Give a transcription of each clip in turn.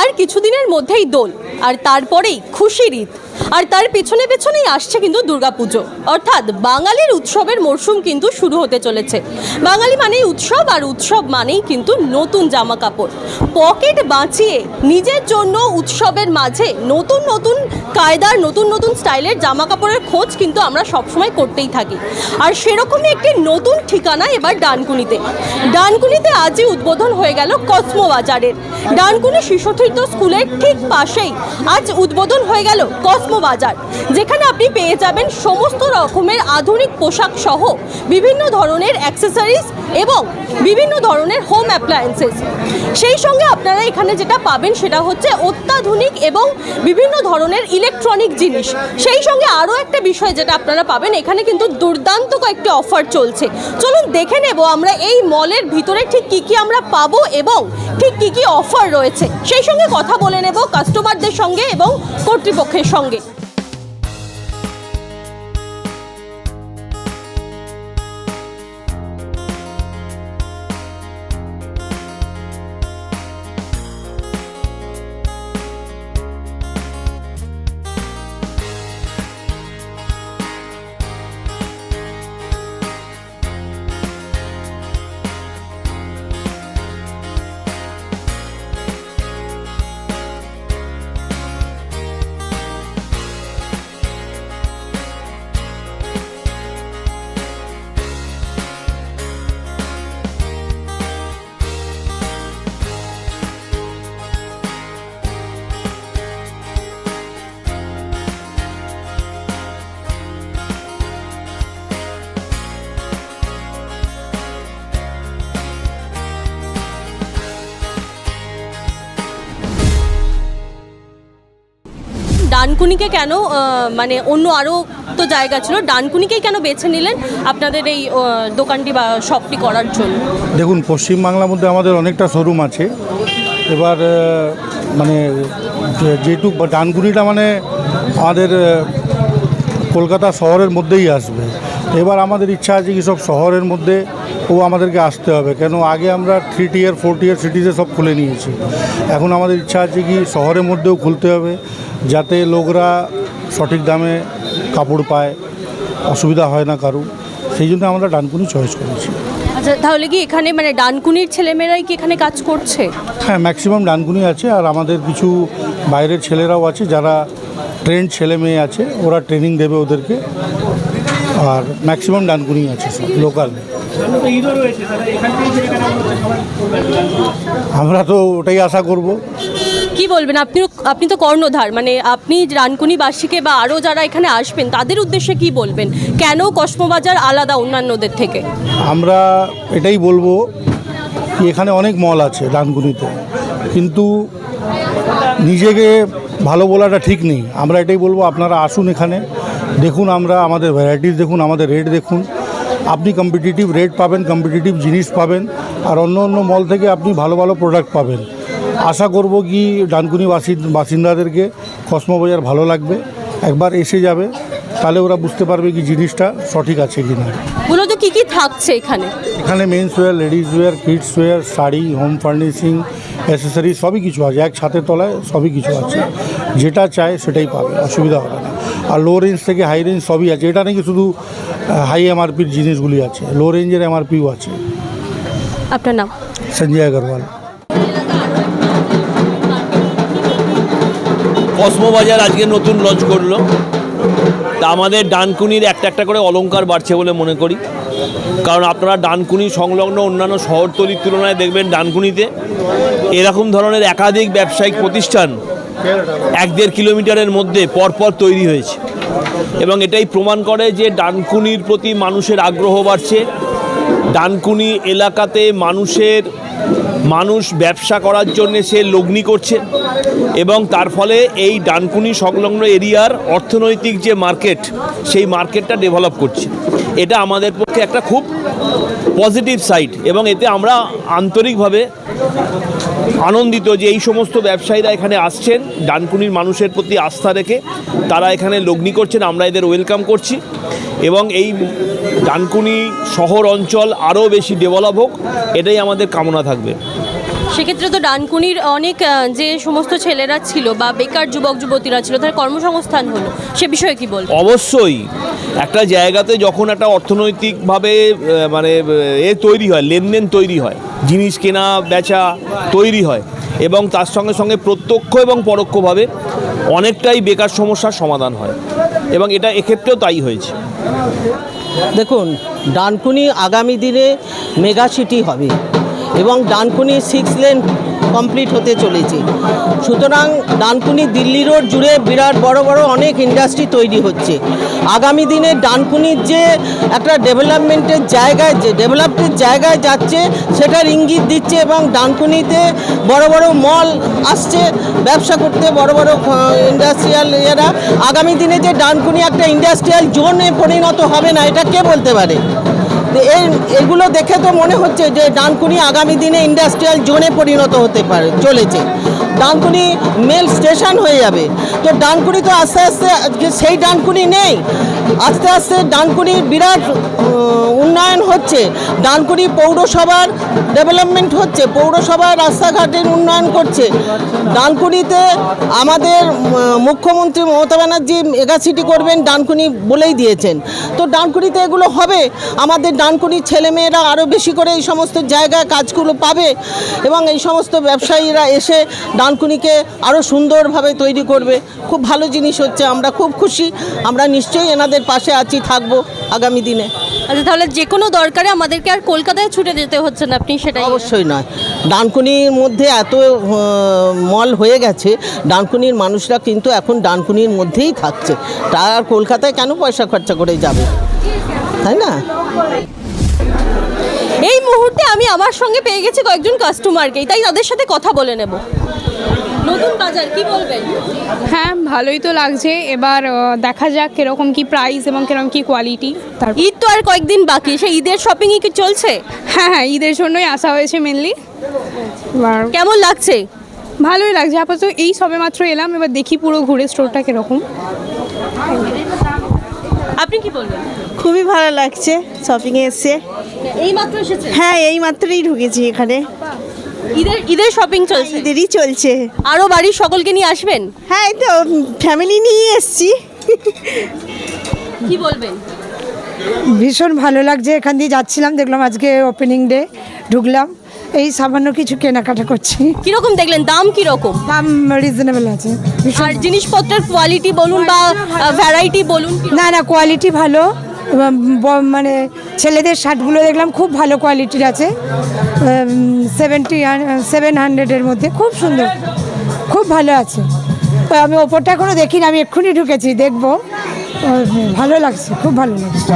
আর কিছুদিনের মধ্যেই দোল, আর তারপরেই খুশির ঈদ। আর তার পেছনে পেছনেই আসছে কিন্তু দুর্গাপুজো। অর্থাৎ বাঙালির উৎসবের মরশুম কিন্তু শুরু হতে চলেছে। বাঙালি মানেই উৎসব, আর উৎসব মানেই কিন্তু নতুন জামা কাপড়। পকেট বাঁচিয়ে নিজের জন্য উৎসবের মাঝে নতুন নতুন কায়দার নতুন নতুন স্টাইলের জামা কাপড়ের খোঁজ কিন্তু আমরা সবসময় করতেই থাকি। আর সেরকমই একটি নতুন ঠিকানা এবার ডানকুনিতে। ডানকুনিতে আজই উদ্বোধন হয়ে গেল কসমো বাজারের। ডানকুনি শিশুতীর্থ স্কুলের ঠিক পাশেই আজ উদ্বোধন হয়ে গেল কসমো বাজার, যেখানে আপনি পেয়ে যাবেন সমস্ত রকমের আধুনিক পোশাক সহ বিভিন্ন ধরনের অ্যাক্সেসরিজ এবং বিভিন্ন ধরনের হোম অ্যাপ্লায়েন্সেস সেই সঙ্গে আপনারা এখানে যেটা পাবেন সেটা হচ্ছে অত্যাধুনিক এবং বিভিন্ন ধরনের ইলেকট্রনিক জিনিস। সেই সঙ্গে আরও একটা বিষয় যেটা আপনারা পাবেন, এখানে কিন্তু দুর্দান্ত কয়েকটি অফার চলছে। চলুন দেখে নেব আমরা এই মলের ভিতরে ঠিক কী কী আমরা পাবো এবং ঠিক কী কী অফার রয়েছে। সেই সঙ্গে কথা বলে নেব কাস্টমারদের সঙ্গে এবং কর্তৃপক্ষের সঙ্গে। ডানকুনিকে কেন মানে অন্য আরও তো জায়গা ছিল, ডানকুনিকেই কেন বেছে নিলেন আপনাদের এই দোকানটি বা শপটি করার জন্য? দেখুন পশ্চিমবাংলার মধ্যে আমাদের অনেকটা শোরুম আছে। এবার মানে যেটুক ডানকুনিটা মানে আমাদের কলকাতা শহরের মধ্যেই আসবে। এবার আমাদের ইচ্ছা আছে কি সব শহরের মধ্যে ও আমাদেরকে আসতে হবে। কেন আগে আমরা থ্রি টিয়ার ফোর টিয়ার সিটিতে সব খুলে নিয়েছি। এখন আমাদের ইচ্ছা আছে কি শহরের মধ্যেও খুলতে হবে যাতে লোকরা সঠিক দামে কাপড় পায় অসুবিধা হয় না কারু। সেই জন্য আমরা ডানকুনি চয়েস করেছি। আচ্ছা তাহলে কি এখানে মানে ডানকুনির ছেলেমেয়েরাই কি এখানে কাজ করছে? হ্যাঁ ম্যাক্সিমাম ডানকুনি আছে আর আমাদের কিছু বাইরের ছেলেরাও আছে যারা ট্রেন্ড ছেলে মেয়ে আছে ওরা ট্রেনিং দেবে ওদেরকে। আর ম্যাক্সিমাম ডানকুনি আছে সব লোকাল আমরা তো ওটাই আশা করব। কি বলবেন? আপনি আপনি তো কর্ণধার মানে আপনি ডানকুনিবাসীকে বা আরও যারা এখানে আসবেন তাদের উদ্দেশ্যে কি বলবেন? কেন কসমোবাজার আলাদা অন্যান্যদের থেকে? আমরা এটাই বলব কি এখানে অনেক মল আছে ডানকুনিতে কিন্তু নিজেকে ভালো বলাটা ঠিক নেই। আমরা এটাই বলব আপনারা আসুন এখানে। দেখুন আমরা আমাদের ভ্যারাইটিস দেখুন আমাদের রেট দেখুন। আপনি কম্পিটিটিভ রেট পাবেন কম্পিটিটিভ জিনিস পাবেন আর অন্য অন্য মল থেকে আপনি ভালো ভালো প্রোডাক্ট পাবেন। আশা করব কি ডানকুনি বাসিন- বাসিন্দাদেরকে কসমো বাজার ভালো লাগবে। একবার এসে যাবে তাহলে ওরা বুঝতে পারবে কি জিনিসটা সঠিক আছে কি না। মূলত কি কি থাকছে এখানে? এখানে men's wear ladies wear kids wear sari home furnishing accessory সবই কিছু আছে। এক ছাতের তলায় সবই কিছু আছে। যেটা চায় সেটাই পাবে অসুবিধা হবে না। আর লো রেঞ্জ থেকে হাই রেঞ্জ সবই আছে। এটা নাকি শুধু হাই এমআরপির জিনিসগুলি আছে লো রেঞ্জের এমআরপিও আছে। আপনার নাম? সঞ্জয় আগরওয়াল। কসমো বাজার আজকে নতুন লঞ্চ করল। তা আমাদের ডানকুনির একটা একটা করে অলংকার বাড়ছে বলে মনে করি। কারণ আপনারা ডানকুনি সংলগ্ন অন্যান্য শহরতলির তুলনায় দেখবেন ডানকুনিতে এরকম ধরনের একাধিক ব্যবসায়িক প্রতিষ্ঠান এক দেড় কিলোমিটারের মধ্যে পরপর তৈরি হয়েছে। এবং এটাই প্রমাণ করে যে ডানকুনির প্রতি মানুষের আগ্রহ বাড়ছে। ডানকুনি এলাকাতে মানুষের, মানুষ ব্যবসা করার জন্যে সে লগ্নি করছে এবং তার ফলে এই ডানকুনি সংলগ্ন এরিয়ার অর্থনৈতিক যে মার্কেট, সেই মার্কেটটা ডেভেলপ করছে। এটা আমাদের পক্ষে একটা খুব পজিটিভ সাইড এবং এতে আমরা আন্তরিকভাবে আনন্দিত যে এই সমস্ত ব্যবসায়ীরা এখানে আসছেন, ডানকুনির মানুষের প্রতি আস্থা রেখে তারা এখানে লগ্নি করছেন, আমরা এদের ওয়েলকাম করছি। এবং এই ডানকুনি শহর অঞ্চল আরও বেশি ডেভেলপ হোক, এটাই আমাদের কামনা থাকবে। সেক্ষেত্রে তো ডানকুনির অনেক যে সমস্ত ছেলেরা ছিল বা বেকার যুবক যুবতীরা ছিল তাদের কর্মসংস্থান হলো। সে বিষয়ে কি বলব অবশ্যই। একটা জায়গাতে যখন একটা অর্থনৈতিকভাবে মানে এ তৈরি হয় লেনদেন তৈরি হয় জিনিস কেনা বেচা তৈরি হয় এবং তার সঙ্গে সঙ্গে প্রত্যক্ষ এবং পরোক্ষভাবে অনেকটাই বেকার সমস্যার সমাধান হয় এবং এটা এক্ষেত্রেও তাই হয়েছে। দেখুন ডানকুনি আগামী দিনে মেগা সিটি হবে। এবং ডানকুনি সিক্স লেন কমপ্লিট হতে চলেছে। সুতরাং ডানকুনি দিল্লি রোড জুড়ে বিরাট বড় বড় অনেক ইন্ডাস্ট্রি তৈরি হচ্ছে। আগামী দিনে ডানকুনির যে একটা ডেভেলপমেন্টের জায়গায় যে ডেভেলপমেন্টের জায়গায় যাচ্ছে, সেটার ইঙ্গিত দিচ্ছে এবং ডানকুনিতে বড় বড় মল আসছে, ব্যবসা করতে বড় বড় ইন্ডাস্ট্রিয়াল এরা। আগামী দিনে যে ডানকুনি একটা ইন্ডাস্ট্রিয়াল জোনে পরিণত হবে না, এটা কে বলতে পারে? এগুলো দেখে তো মনে হচ্ছে যে ডানকুনি আগামী দিনে ইন্ডাস্ট্রিয়াল জোনে পরিণত হতে পারে, চলেছে। ডানকুনি মেল স্টেশন হয়ে যাবে। তো ডানকুনি তো আস্তে আস্তে সেই ডানকুনি নেই। আস্তে আস্তে ডানকুনির বিরাট উন্নয়ন হচ্ছে। ডানকুনি পৌরসভার ডেভেলপমেন্ট হচ্ছে, পৌরসভার রাস্তাঘাটের উন্নয়ন করছে। ডানকুনিতে আমাদের মুখ্যমন্ত্রী মমতা ব্যানার্জি মেগা সিটি করবেন ডানকুনি বলেই দিয়েছেন। তো ডানকুনিতে এগুলো হবে। আমাদের ডানকুনির ছেলেমেয়েরা আরও বেশি করে এই সমস্ত জায়গায় কাজগুলো পাবে এবং এই সমস্ত ব্যবসায়ীরা এসে ডানকুনিকে আরও সুন্দরভাবে তৈরি করবে। খুব ভালো জিনিস হচ্ছে আমরা খুব খুশি। আমরা নিশ্চয়ই এনাদের পাশে আছি থাকব আগামী দিনে। আচ্ছা তাহলে যে কোনো দরকারে আমাদেরকে আর কলকাতায় ছুটে যেতে হচ্ছে না আপনি সেটা অবশ্যই নয়। ডানকুনির মধ্যে এত মল হয়ে গেছে ডানকুনির মানুষরা কিন্তু এখন ডানকুনির মধ্যেই থাকছে। তার আর কলকাতায় কেন পয়সা খরচা করে যাবে? তাই না? এই মুহূর্তে আমি আমার সঙ্গে পেয়ে গেছি কয়েকজন কাস্টমারকেই তাই তাদের সাথে কথা বলে নেব। নতুন বাজার কি বলবেন? হ্যাঁ ভালোই তো লাগছে। এবার দেখা যাক কীরকম কি প্রাইস এবং কীরকম কি কোয়ালিটি তার ঈদ তো আর কয়েকদিন বাকি সেই ঈদের শপিং কি চলছে? হ্যাঁ হ্যাঁ ঈদের জন্যই আসা হয়েছে মেনলি এবার কেমন লাগছে? ভালোই লাগছে। আপাতত এই সবে মাত্র এলাম এবার দেখি পুরো ঘুরে স্টোরটা কীরকম। আপনি কি বলবেন? খুবই ভালো লাগছে শপিংয়ে এসে। এই মাত্র এসেছে হ্যাঁ এই মাত্রই ঢুকেছি এখানে। ঈদের ঈদের শপিং চলছে? দেরি চলছে। আরও বাড়ির সকলকে নিয়ে আসবেন? হ্যাঁ এই তো ফ্যামিলি নিয়ে এসছি। কি বলবেন? ভীষণ ভালো লাগছে এখান দিয়ে যাচ্ছিলাম দেখলাম আজকে ওপেনিং ডে ঢুকলাম এই সামান্য কিছু কেনাকাটা করছি। কীরকম দেখলেন? দাম কীরকম? দাম রিজনেবল আছে আর জিনিসপত্রের কোয়ালিটি বলুন বা ভ্যারাইটি বলুন না না কোয়ালিটি ভালো এবং ব- মানে ছেলেদের শার্টগুলো দেখলাম খুব ভালো কোয়ালিটির আছে। সেভেন্টি সেভেন হান্ড্রেডের মধ্যে খুব সুন্দর, খুব ভালো আছে। তো আমি ওপরটা এখনও দেখিনি, আমি এক্ষুনি ঢুকেছি, দেখব। ভালো লাগছে, খুব ভালো লাগছে।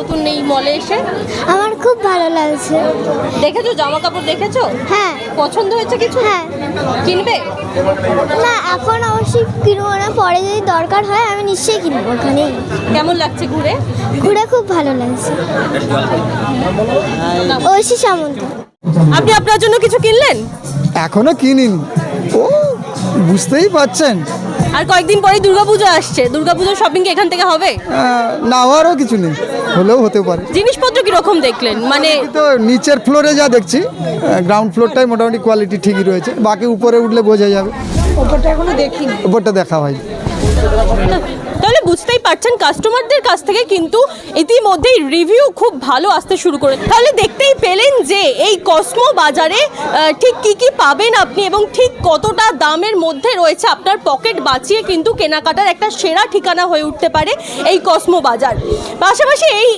নতুন এই মলে এসে? আমার খুব ভালো লাগছে। দেখেছ? জামা কাপড় দেখেছ? হ্যাঁ। পছন্দ হয়েছে কিছু? হ্যাঁ। কিনবে? না এখন অবশ্যই কিনবো না। পরে যদি দরকার হয় আমি নিশ্চয়ই কিনবো ওখানেই। কেমন লাগছে ঘুরে? ঘুরে খুব ভালো লাগছে। ঐশী সামন্ত। আপনি আপনার জন্য কিছু কিনলেন? এখনও কিনিনি। ও বুঝতেই পাচ্ছেন আর কয়েকদিন পরেই দুর্গাপুজো আসছে। দুর্গাপুজোর শপিং কি এখান থেকে হবে? না হওয়ারও কিছু নেই। হলেও হতে পারে। জিনিসপত্র কীরকম দেখলেন? মানে তো নিচের ফ্লোরে যা দেখছি গ্রাউন্ড ফ্লোরটাই মোটামুটি কোয়ালিটি ঠিকই রয়েছে। বাকি উপরে উঠলে বোঝা যাবে। ওপরটা এখনও দেখিনি। উপরটা দেখা হয় তাহলে বুঝতেই পারছেন কাস্টমারদের কাছ থেকে কিন্তু ইতিমধ্যেই রিভিউ খুব ভালো আসতে শুরু করে তাহলে দেখতেই পেলেন যে এই কসমো বাজারে ঠিক কি কি পাবেন আপনি এবং ঠিক কতটা দামের মধ্যে রয়েছে আপনার পকেট বাঁচিয়ে কিন্তু কেনাকাটার একটা সেরা ঠিকানা হয়ে উঠতে পারে এই কসমো বাজার। পাশাপাশি এই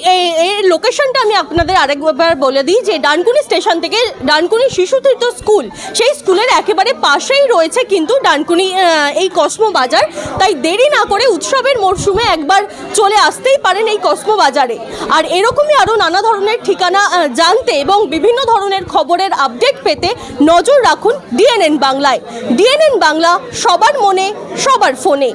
এই লোকেশনটা আমি আপনাদের আরেকবার বলে দিই যে ডানকুনি স্টেশন থেকে ডানকুনি শিশুতীর্থ স্কুল সেই স্কুলের একেবারে পাশেই রয়েছে কিন্তু ডানকুনি এই কসমো বাজার। তাই দেরি না করে উৎসবের মরশুমে একবার চলে আসতেই পারেন এই কসমো বাজারে। আর এরকমই আরও নানা ধরনের ঠিকানা জানতে এবং বিভিন্ন ধরনের খবরের আপডেট পেতে নজর রাখুন ডিএনএন বাংলায়। ডিএনএন বাংলা সবার মনে, সবার ফোনে।